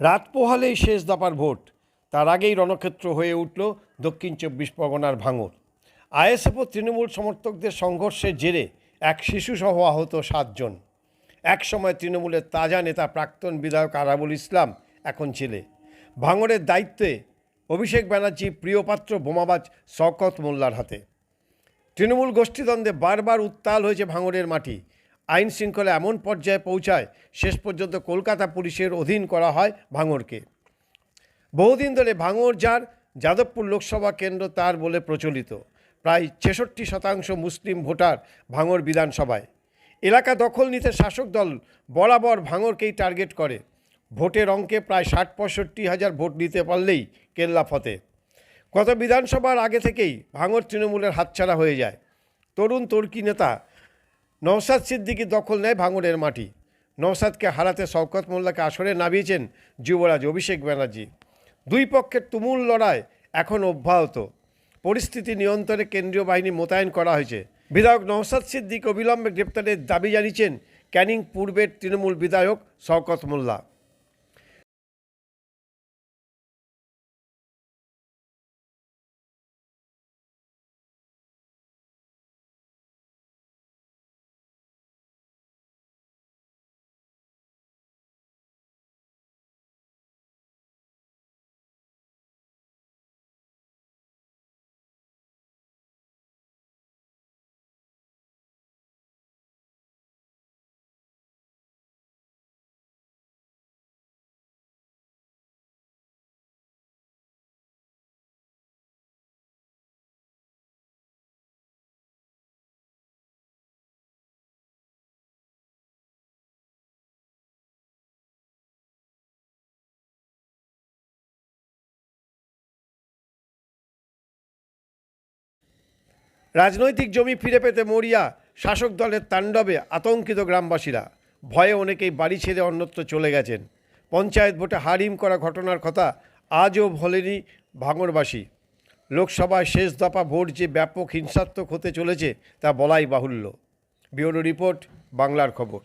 রাত পোহালেই শেষ দাপার ভোট। তার আগেই রণক্ষেত্র হয়ে উঠল দক্ষিণ চব্বিশ পরগনার ভাঙর। আইএসএফ ও তৃণমূল সমর্থকদের সংঘর্ষের জেরে এক শিশুসহ আহত সাতজন। একসময় তৃণমূলের তাজা নেতা প্রাক্তন বিধায়ক আরাবুল ইসলাম এখন ছেলে ভাঙরের দায়িত্বে অভিষেক ব্যানার্জি প্রিয়পাত্র বোমাবাজ শওকত মোল্লার হাতে। তৃণমূল গোষ্ঠীদ্বন্দ্বে বারবার উত্তাল হয়েছে ভাঙড়ের মাটি। আইন শৃঙ্খলা এমন পর্যায়ে পৌঁছায়, শেষ পর্যন্ত কলকাতা পুলিশের অধীন করা হয় ভাঙড়কে। বহুদিন ধরে ভাঙর যার, যাদবপুর লোকসভা কেন্দ্র তার বলে প্রচলিত। প্রায় ছেষট্টি শতাংশ মুসলিম ভোটার ভাঙড় বিধানসভায়। এলাকা দখল নিতে শাসক দল বরাবর ভাঙড়কেই টার্গেট করে। ভোটের অঙ্কে প্রায় ষাট পঁয়ষট্টি হাজার ভোট নিতে পারলেই কেল্লা ফতে। গত বিধানসভার আগে থেকেই ভাঙড় তৃণমূলের হাতছাড়া হয়ে যায়। তরুণ তর্কি নেতা নওসাদ সিদ্দিকি দখল নেয় ভাঙনের মাটি। নওসাদকে হারাতে শওকত মোল্লাকে আসরে নামিয়েছেন যুবরাজ অভিষেক ব্যানার্জি। দুই পক্ষের তুমুল লড়াই এখন অব্যাহত। পরিস্থিতি নিয়ন্ত্রণে কেন্দ্রীয় বাহিনী মোতায়েন করা হয়েছে। বিধায়ক নওসাদ সিদ্দিক অবিলম্বে গ্রেপ্তারের দাবি জানিয়েছেন ক্যানিং পূর্বের তৃণমূল বিধায়ক শওকত মোল্লা। রাজনৈতিক জমি ফিরে পেতে মরিয়া শাসক দলের তাণ্ডবে আতঙ্কিত গ্রামবাসীরা। ভয়ে অনেকেই বাড়ি ছেড়ে অন্যত্র চলে গেছেন। পঞ্চায়েত ভোটে হারিম করা ঘটনার কথা আজও ভোলেনি ভাঙরবাসী। লোকসভায় শেষ দফা ভোট যে ব্যাপক হিংসাত্মক হতে চলেছে তা বলাই বাহুল্য। ব্যুরো রিপোর্ট, বাংলার খবর।